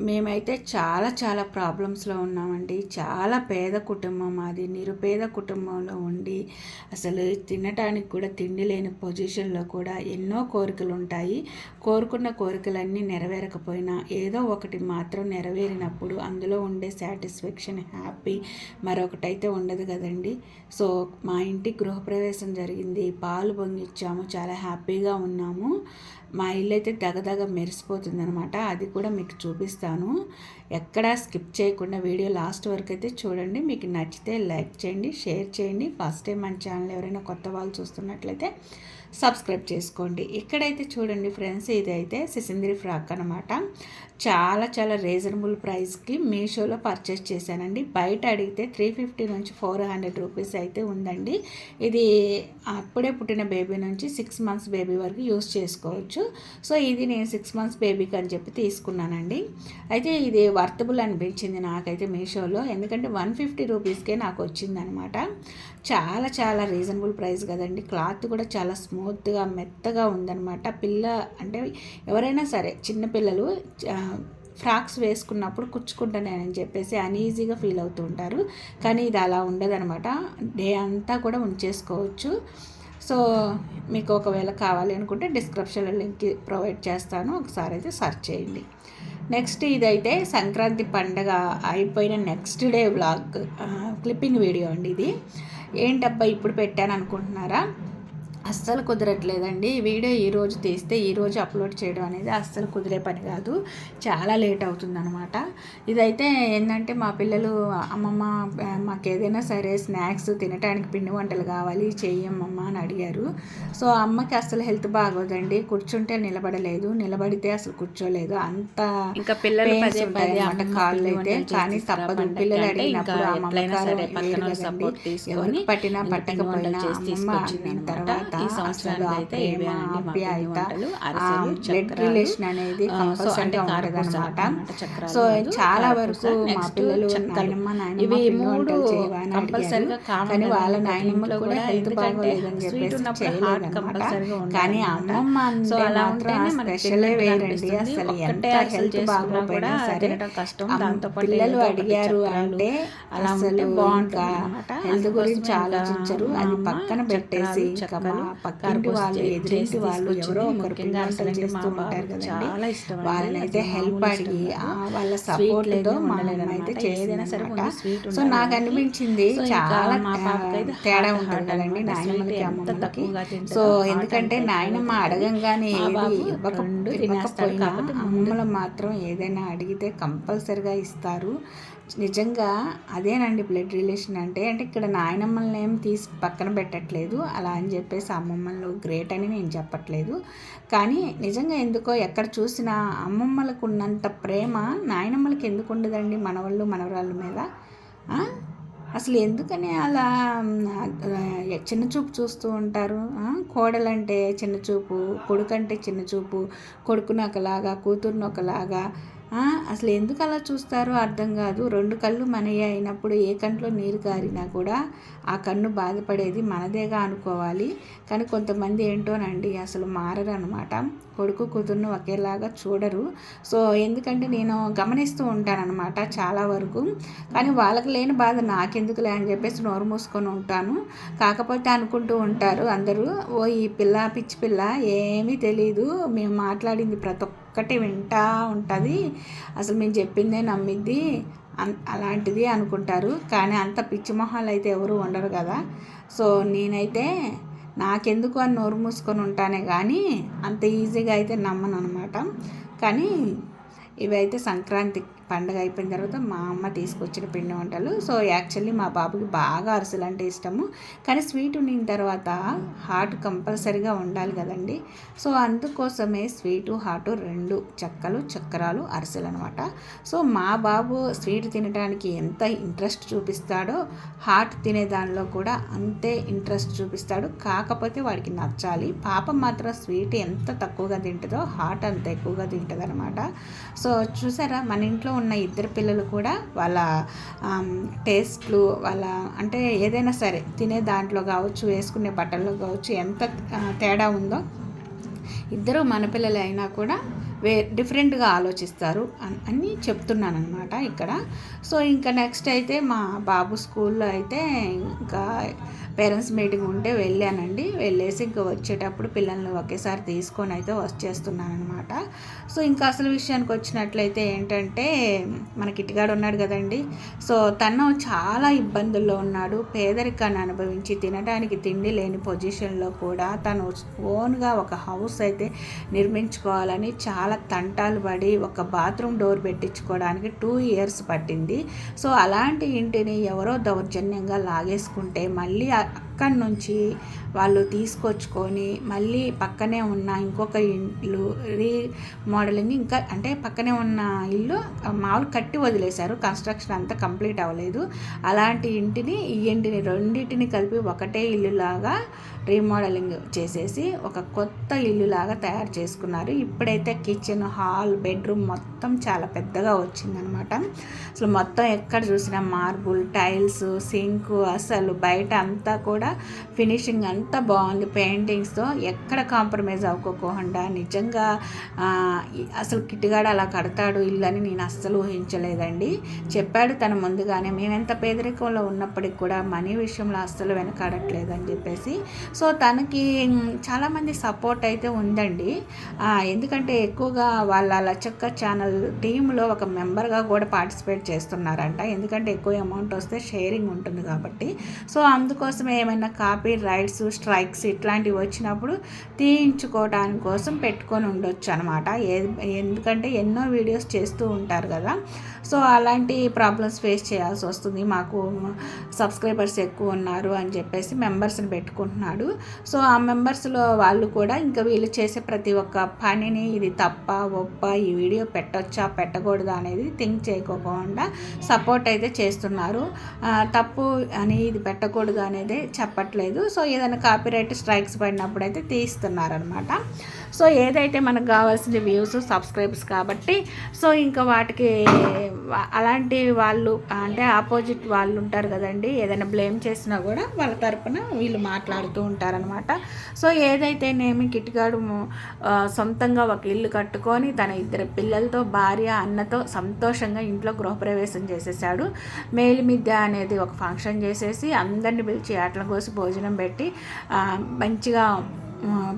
మేమైతే చాలా చాలా ప్రాబ్లమ్స్లో ఉన్నామండి. చాలా పేద కుటుంబం మాది. నిరుపేద కుటుంబంలో ఉండి అసలు తినటానికి కూడా తిండి లేని పొజిషన్లో కూడా ఎన్నో కోరికలు ఉంటాయి కోరుకున్న కోరికలన్నీ నెరవేరకపోయినా ఏదో ఒకటి మాత్రం నెరవేరినప్పుడు అందులో ఉండే సాటిస్ఫాక్షన్ హ్యాపీ మరొకటైతే ఉండదు కదండి. సో మా ఇంటి గృహప్రవేశం జరిగింది. పాలు పొంగిచ్చాము. చాలా హ్యాపీగా ఉన్నాము. మా ఇల్లు అయితే దగదగ మెరిసిపోతుంది అనమాట అది కూడా మీకు చూపిస్తాను చేశాను. ఎక్కడా స్కిప్ చేయకుండా వీడియో లాస్ట్ వరకు అయితే చూడండి. మీకు నచ్చితే లైక్ చేయండి షేర్ చేయండి. ఫస్ట్ టైం మన ఛానల్ ఎవరైనా కొత్త వాళ్ళు చూస్తున్నట్లయితే సబ్స్క్రైబ్ చేసుకోండి. ఇక్కడైతే చూడండి ఫ్రెండ్స్ ఇదైతే సిసింద్రి ఫ్రాక్ అనమాట చాలా చాలా రీజనబుల్ ప్రైస్కి మీషోలో పర్చేస్ చేశానండి. బయట అడిగితే త్రీ ఫిఫ్టీ నుంచి ఫోర్ హండ్రెడ్ రూపీస్ అయితే ఉందండి. ఇది అప్పుడే పుట్టిన బేబీ నుంచి సిక్స్ మంత్స్ బేబీ వరకు యూస్ చేసుకోవచ్చు. సో ఇది నేను సిక్స్ మంత్స్ బేబీకి అని చెప్పి తీసుకున్నానండి. అయితే ఇది వర్తబుల్ అనిపించింది నాకైతే మీషోలో. ఎందుకంటే వన్ ఫిఫ్టీ రూపీస్కే నాకు వచ్చిందనమాట. చాలా చాలా రీజనబుల్ ప్రైస్ కదండి. క్లాత్ కూడా చాలా స్మూత్గా మెత్తగా ఉందనమాట. పిల్ల అంటే ఎవరైనా సరే చిన్నపిల్లలు ఫ్రాక్స్ వేసుకున్నప్పుడు కుచ్చుకుంటానని చెప్పేసి అన్ఈజీగా ఫీల్ అవుతూ ఉంటారు. కానీ ఇది అలా ఉండదనమాట. డే అంతా కూడా ఉంచేసుకోవచ్చు. సో మీకు ఒకవేళ కావాలి అనుకుంటే డిస్క్రిప్షన్లో లింక్ ప్రొవైడ్ చేస్తాను. ఒకసారి అయితే సెర్చ్ చేయండి. నెక్స్ట్ ఇదైతే సంక్రాంతి పండగ అయిపోయిన next day vlog clipping video అండి ఇది. ఏంటబ్బా ఇప్పుడు పెట్టాను అనుకుంటున్నారా అస్సలు కుదరట్లేదండి. ఈ వీడియో ఈరోజు తీస్తే ఈరోజు అప్లోడ్ చేయడం అనేది అస్సలు కుదిరే పని కాదు. చాలా లేట్ అవుతుందనమాట ఇదైతే ఏంటంటే మా పిల్లలు అమ్మమ్మ మాకు ఏదైనా సరే స్నాక్స్ తినడానికి పిండి వంటలు కావాలి చెయ్యమ్మమ్మ అని అడిగారు. సో అమ్మకి అసలు హెల్త్ బాగోదండి. కూర్చుంటే నిలబడలేదు. నిలబడితే అసలు కూర్చోలేదు. అంత ఇంకా పిల్లలు అన్నమాట కాళ్ళు అయితే. కానీ తప్పదు. పిల్లలు అడిగినప్పుడు అమ్మమ్మ పట్టినా పట్టకపోయినా అమ్మమ్మ అన్న తర్వాత ఈ సంవత్సరానికి అయితే ఇవే అండి మా పిండి వంటలు అరిసెలు బ్లడ్ రిలేషన్ అనేది సో చాలా వరకు మా పిల్లలు నాయనమ్మ నాయనమ్మ మూడు కంపల్సరీగా. కానీ వాళ్ళ నాయనమ్మలో కూడా హెల్త్ బాగోలేదని చెప్పేసి చేయలేదన్నమాట. కానీ అమ్మమ్మ అంటే మాత్రం స్పెషలే వేరండి. అసలు ఎంత హెల్త్ బాగోపోయినా సరే పిల్లలు అడిగారు అంటే అలా అసలు ఉంటే బాగుంటుంది. హెల్త్ గురించి ఆలోచించరు. అది పక్కన పెట్టేసి ఇంకా పక్కింటి వాళ్ళు ఎదురింటి వాళ్ళు. ఎవరో ఒకరు అసలంటే చేస్తూ ఉంటారు కదండి. వాళ్ళనైతే అసలు హెల్ప్ అడిగి. వాళ్ళ స్వీట్ సపోర్ట్ లేదు, తో మా ఉండలేదు అమ్మ అయితే. ఏదైనా సరే స్వీట్ సో నాకు. అనిపించింది చాలా అయితే తేడా ఉంటుంది కదండి తక్కువగా తింటుందో సో ఎందుకంటే నాయనమ్మ అడగంగానే ఏది బాబు ఇవ్వక రెండు తినేస్తాడు ఇవ్వకపోయినా కాకపోతే ముందు అమ్మమ్మలు మాత్రం ఏదైనా అడిగితే కంపల్సరిగా ఇస్తారు నిజంగా అదేనండి బ్లడ్ రిలేషన్ అంటే అంటే ఇక్కడ నాయనమ్మల్ని ఏం తీసి పక్కన పెట్టట్లేదు. అలా అని చెప్పేసి అమ్మమ్మలు గ్రేట్ అని నేను చెప్పట్లేదు. కానీ నిజంగా ఎందుకో ఎక్కడ చూసినా అమ్మమ్మలకు ఉన్నంత ప్రేమ నాయనమ్మలకి ఎందుకు ఉండదండి మనవాళ్ళు మనవరాళ్ళ మీద? అసలు ఎందుకని అలా చిన్న చూపు చూస్తూ ఉంటారు? కోడలంటే చిన్న చూపు కొడుకంటే చిన్న చూపు కొడుకుని ఒకలాగా కూతుర్ని ఒకలాగా అసలు ఎందుకు అలా చూస్తారో అర్థం కాదు. రెండు కళ్ళు మనయ్య అయినప్పుడు ఏ కంట్లో నీరు కారినా కూడా ఆ కన్ను బాధపడేది మనదేగా అనుకోవాలి. కానీ కొంతమంది ఏంటోనండి అసలు మారరు అనమాట కొడుకు కూతుర్ను ఒకేలాగా చూడరు. సో ఎందుకంటే నేను గమనిస్తూ ఉంటానన్నమాట చాలా వరకు. కానీ వాళ్ళకి లేని బాధ నాకెందుకులే అని చెప్పేసి నోరు మూసుకొని ఉంటాను. కాకపోతే అనుకుంటూ ఉంటారు అందరూ ఓ ఈ పిల్ల పిచ్చి పిల్ల ఏమీ తెలీదు. మేము మాట్లాడింది ప్రతి ఒక్కటి వింటా ఉంటుంది. అసలు మేము చెప్పిందే నమ్మిద్ది. అన్- అలాంటిది అనుకుంటారు. కానీ అంత పిచ్చి మొహాలు అయితే ఎవరు ఉండరు కదా. సో నేనైతే నాకెందుకు అని నోరు మూసుకొని ఉంటానే కానీ అంత ఈజీగా అయితే నమ్మను అనమాట కానీ ఇవైతే సంక్రాంతి పండగ అయిపోయిన తర్వాత మా అమ్మ తీసుకొచ్చిన పిండి వంటలు. సో యాక్చువల్లీ మా బాబుకి బాగా అరిసెలు అంటే ఇష్టము. కానీ స్వీట్ ఉండిన తర్వాత హాట్ కంపల్సరీగా ఉండాలి కదండి. సో అందుకోసమే స్వీటు హాటు రెండు చెక్కలు చక్రాలు అరిసెలు అనమాట సో మా బాబు స్వీట్ తినడానికి ఎంత ఇంట్రెస్ట్ చూపిస్తాడో హాట్ తినే దానిలో కూడా అంతే ఇంట్రెస్ట్ చూపిస్తాడు. కాకపోతే వాడికి నచ్చాలి. పాప మాత్రం స్వీట్ ఎంత తక్కువగా తింటుందో హాట్ అంత ఎక్కువగా తింటుంది అనమాట సో చూసారా? మన ఇంట్లో ఉన్న ఇద్దరు పిల్లలు కూడా వాళ్ళ టేస్ట్లు వాళ్ళ అంటే ఏదైనా సరే తినే దాంట్లో కావచ్చు వేసుకునే బట్టల్లో కావచ్చు ఎంత తేడా ఉందో ఇద్దరు మన పిల్లలు అయినా కూడా వే డిఫరెంట్గా ఆలోచిస్తారు అని చెప్తున్నాను అనమాట ఇక్కడ. సో ఇంకా నెక్స్ట్ అయితే మా బాబు స్కూల్లో అయితే ఇంకా పేరెంట్స్ మీటింగ్ ఉంటే వెళ్ళానండి. వెళ్ళేసి ఇంకా వచ్చేటప్పుడు పిల్లల్ని ఒకేసారి తీసుకొని అయితే వచ్చేస్తున్నాను అనమాట సో ఇంకా అసలు విషయానికి వచ్చినట్లయితే ఏంటంటే మన కిట్టిగాడు ఉన్నాడు కదండి. సో తను చాలా ఇబ్బందుల్లో ఉన్నాడు. పేదరికాన్ని అనుభవించి తినడానికి తిండి లేని పొజిషన్లో కూడా తను ఓన్గా ఒక హౌస్ అయితే నిర్మించుకోవాలని చాలా తంటాలు పడి ఒక బాత్రూమ్ డోర్ పెట్టించుకోవడానికి టూ ఇయర్స్ పట్టింది. సో అలాంటి ఇంటిని ఎవరో దౌర్జన్యంగా లాగేసుకుంటే మళ్ళీ అక్కడి నుంచి వాళ్ళు తీసుకొచ్చుకొని మళ్ళీ పక్కనే ఉన్న ఇంకొక ఇల్లు రీ మోడలింగ్ ఇంకా అంటే పక్కనే ఉన్న ఇల్లు మామూలు కట్టి వదిలేశారు. కన్స్ట్రక్షన్ అంతా కంప్లీట్ అవ్వలేదు. అలాంటి ఇంటిని ఈ ఇంటిని రెండింటిని కలిపి ఒకటే ఇల్లులాగా రీమోడలింగ్ చేసేసి ఒక కొత్త ఇల్లు లాగా తయారు చేసుకున్నారు. ఇప్పుడైతే కిచెన్ హాల్ బెడ్రూమ్ మొత్తం చాలా పెద్దగా వచ్చిందనమాట. అసలు మొత్తం ఎక్కడ చూసినా మార్బుల్ టైల్స్ సింక్ అసలు బయట అంతా కూడా ఫినిషింగ్ అంతా బాగుంది. పెయింటింగ్స్తో ఎక్కడ కాంప్రమైజ్ అవ్వకోకుండా నిజంగా అసలు కిట్టుగాడు అలా కడతాడు ఇల్లు అని నేను అస్సలు ఊహించలేదండి. చెప్పాడు తను ముందుగానే మేము ఎంత పేదరికంలో ఉన్నప్పటికి కూడా మనీ విషయంలో అస్సలు వెనకాడట్లేదని చెప్పేసి సో తనకి చాలామంది సపోర్ట్ అయితే ఉందండి. ఎందుకంటే ఎక్కువగా వాళ్ళ లచక్క ఛానల్ టీంలో ఒక మెంబర్గా కూడా పార్టిసిపేట్ చేస్తున్నారంట. ఎందుకంటే ఎక్కువ అమౌంట్ వస్తే షేరింగ్ ఉంటుంది కాబట్టి. సో అందుకోసం ఏమైనా కాపీ రైట్స్ స్ట్రైక్స్ ఇట్లాంటివి వచ్చినప్పుడు తీయించుకోవడానికి కోసం పెట్టుకొని ఉండొచ్చు అనమాట ఎందుకంటే ఎన్నో వీడియోస్ చేస్తూ ఉంటారు కదా. సో అలాంటి ప్రాబ్లమ్స్ ఫేస్ చేయాల్సి వస్తుంది. మాకు సబ్స్క్రైబర్స్ ఎక్కువ ఉన్నారు అని చెప్పేసి మెంబర్స్ని పెట్టుకుంటున్నాడు. సో ఆ మెంబర్స్లో వాళ్ళు కూడా ఇంకా వీళ్ళు చేసే ప్రతి ఒక్క పనిని ఇది తప్ప ఒప్ప ఈ వీడియో పెట్టొచ్చా పెట్టకూడదా అనేది థింక్ చేయకోకుండా సపోర్ట్ అయితే చేస్తున్నారు. తప్పు అని ఇది పెట్టకూడదు అనేది చెప్పట్లేదు. సో ఏదైనా కాపీరైట్ స్ట్రైక్స్ పడినప్పుడు అయితే తీస్తున్నారనమాట సో ఏదైతే మనకు కావాల్సిన వ్యూస్ సబ్స్క్రైబ్స్ కాబట్టి సో ఇంకా వాటికి అలాంటి వాళ్ళు అంటే ఆపోజిట్ వాళ్ళు ఉంటారు కదండి ఏదైనా బ్లేమ్ చేసినా కూడా వాళ్ళ తరపున వీళ్ళు మాట్లాడుతూ ఉంటారనమాట సో ఏదైతేనేమి కిట్గాడు సొంతంగా ఒక ఇల్లు కట్టుకొని తన ఇద్దరు పిల్లలతో భార్య అన్నతో సంతోషంగా ఇంట్లో గృహప్రవేశం చేసేసాడు మేలిమిద్య అనేది ఒక ఫంక్షన్ చేసేసి అందరిని పిలిచి ఆటల కోసి భోజనం పెట్టి మంచిగా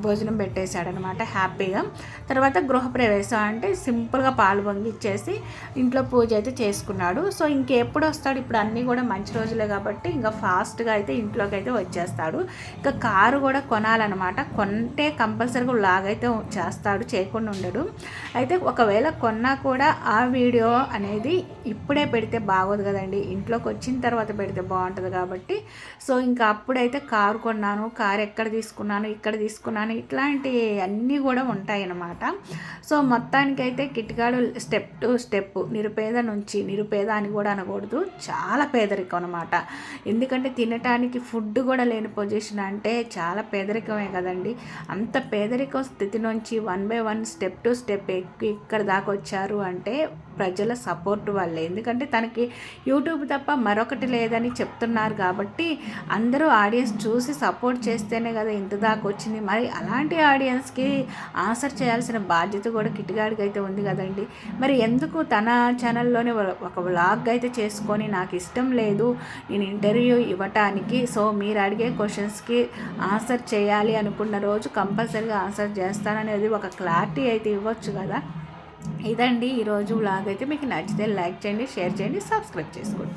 భోజనం పెట్టేశాడనమాట హ్యాపీగా. తర్వాత గృహప్రవేశం అంటే సింపుల్గా పాలు పొంగిచ్చేసి ఇంట్లో పూజ అయితే చేసుకున్నాడు. సో ఇంకెప్పుడు వస్తాడు ఇప్పుడు అన్నీ కూడా మంచి రోజులే కాబట్టి ఇంకా ఫాస్ట్గా అయితే ఇంట్లోకి అయితే వచ్చేస్తాడు. ఇంకా కారు కూడా కొనాలన్నమాట కొంటే కంపల్సరీగా లాగైతే చేస్తాడు చేయకుండా ఉండడు. అయితే ఒకవేళ కొన్నా కూడా ఆ వీడియో అనేది ఇప్పుడే పెడితే బాగోదు కదండి. ఇంట్లోకి వచ్చిన తర్వాత పెడితే బాగుంటుంది కాబట్టి. సో ఇంకా అప్పుడైతే కారు కొన్నాను కారు ఎక్కడ తీసుకున్నాను ఇక్కడ తీసుకున్నాను. ఇట్లాంటి అన్నీ కూడా ఉంటాయి అన్నమాట సో మొత్తానికైతే కిట్గాడు స్టెప్ టు స్టెప్ నిరుపేద నుంచి నిరుపేద అని కూడా అనకూడదు. చాలా పేదరికం అనమాట ఎందుకంటే తినటానికి ఫుడ్ కూడా లేని పొజిషన్ అంటే చాలా పేదరికమే కదండి. అంత పేదరికం స్థితి నుంచి one by one step to step ఎక్కి ఇక్కడ దాకా వచ్చారు అంటే ప్రజల సపోర్ట్ వల్లే. ఎందుకంటే తనకి యూట్యూబ్ తప్ప మరొకటి లేదని చెప్తున్నారు కాబట్టి అందరూ ఆడియన్స్ చూసి సపోర్ట్ చేస్తేనే కదా ఇంత దాకా వచ్చింది. మరి అలాంటి ఆడియన్స్కి ఆన్సర్ చేయాల్సిన బాధ్యత కూడా కిట్టిగాడికి అయితే ఉంది కదండి. మరి ఎందుకు తన ఛానల్లోనే ఒక వ్లాగ్ అయితే చేసుకొని నాకు ఇష్టం లేదు నేను ఇంటర్వ్యూ ఇవ్వటానికి సో మీరు అడిగే క్వశ్చన్స్కి ఆన్సర్ చేయాలి అనుకున్న రోజు కంపల్సరీగా ఆన్సర్ చేస్తాననేది ఒక క్లారిటీ అయితే ఇవ్వచ్చు కదా. ఇదండి ఈరోజు వ్లాగ్ అయితే. మీకు నచ్చితే లైక్ చేయండి షేర్ చేయండి సబ్స్క్రైబ్ చేసుకోండి.